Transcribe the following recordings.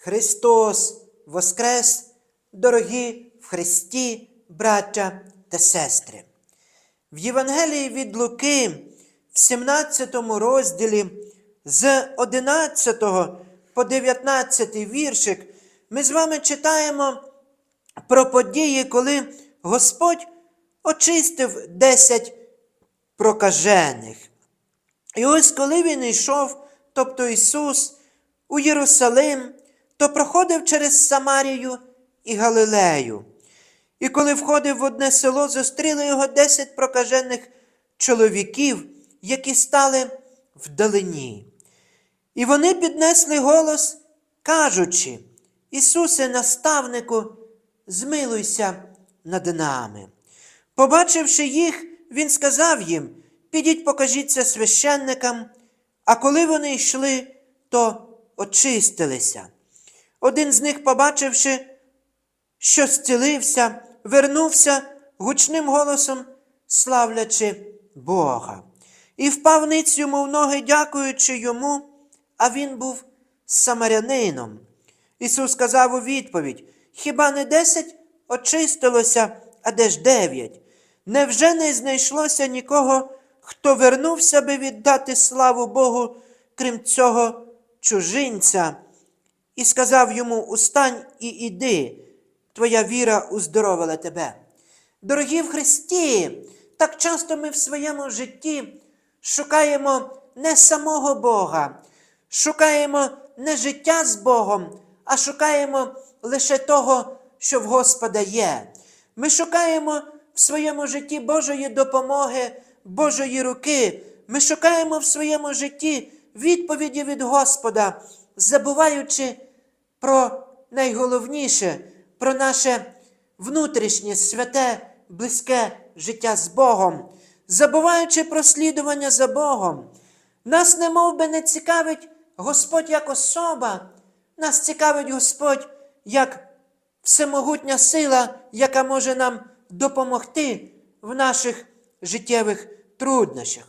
Христос Воскрес, дорогі в Христі, браття та сестри. В Євангелії від Луки, в 17 розділі, з 11 по 19 віршик, ми з вами читаємо про події, коли Господь очистив 10 прокажених. І ось коли він йшов, тобто Ісус, у Єрусалим, то проходив через Самарію і Галилею. І коли входив в одне село, зустріли його десять прокажених чоловіків, які стали вдалині. І вони піднесли голос, кажучи: Ісусе, наставнику, змилуйся над нами. Побачивши їх, він сказав їм: Підіть, покажіться священникам. А коли вони йшли, то очистилися. Один з них, побачивши, що зцілився, вернувся гучним голосом, славлячи Бога. І впав ниць йому в ноги, дякуючи йому, а він був самарянином. Ісус сказав у відповідь: Хіба не десять очистилося, а де ж дев'ять? Невже не знайшлося нікого, хто вернувся би віддати славу Богу, крім цього чужинця? І сказав йому: Устань і іди, твоя віра уздоровила тебе. Дорогі в Христі, так часто ми в своєму житті шукаємо не самого Бога, шукаємо не життя з Богом, а шукаємо лише того, що в Господа є. Ми шукаємо в своєму житті Божої допомоги, Божої руки. Ми шукаємо в своєму житті відповіді від Господа, забуваючи про найголовніше, про наше внутрішнє, святе, близьке життя з Богом, забуваючи про слідування за Богом. Нас не би не цікавить Господь як особа, нас цікавить Господь як всемогутня сила, яка може нам допомогти в наших життєвих труднощах.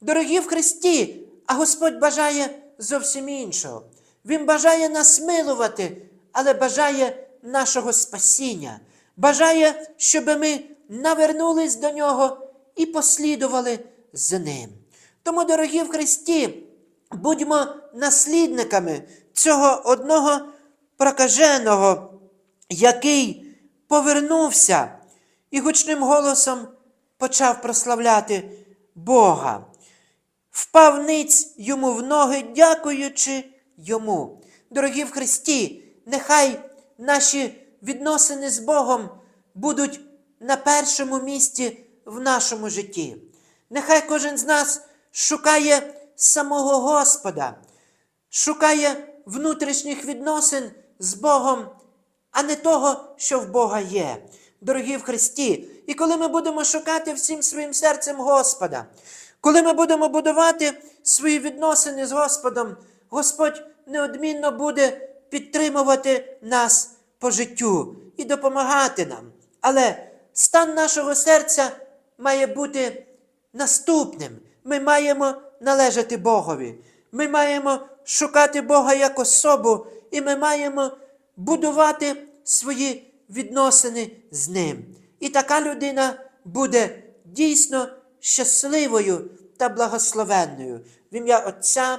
Дорогі в Христі, а Господь бажає зовсім іншого. Він бажає нас милувати, але бажає нашого спасіння, бажає, щоб ми навернулись до Нього і послідували за Ним. Тому, дорогі в Христі, будьмо наслідниками цього одного прокаженого, який повернувся і гучним голосом почав прославляти Бога. Впав ниць йому в ноги, дякуючи йому. Дорогі в Христі, нехай наші відносини з Богом будуть на першому місці в нашому житті. Нехай кожен з нас шукає самого Господа, шукає внутрішніх відносин з Богом, а не того, що в Бога є. Дорогі в Христі, і коли ми будемо шукати всім своїм серцем Господа, коли ми будемо будувати свої відносини з Господом, Господь неодмінно буде підтримувати нас по життю і допомагати нам. Але стан нашого серця має бути наступним. Ми маємо належати Богові. Ми маємо шукати Бога як особу, і ми маємо будувати свої відносини з Ним. І така людина буде дійсно щасливою та благословенною в ім'я Отця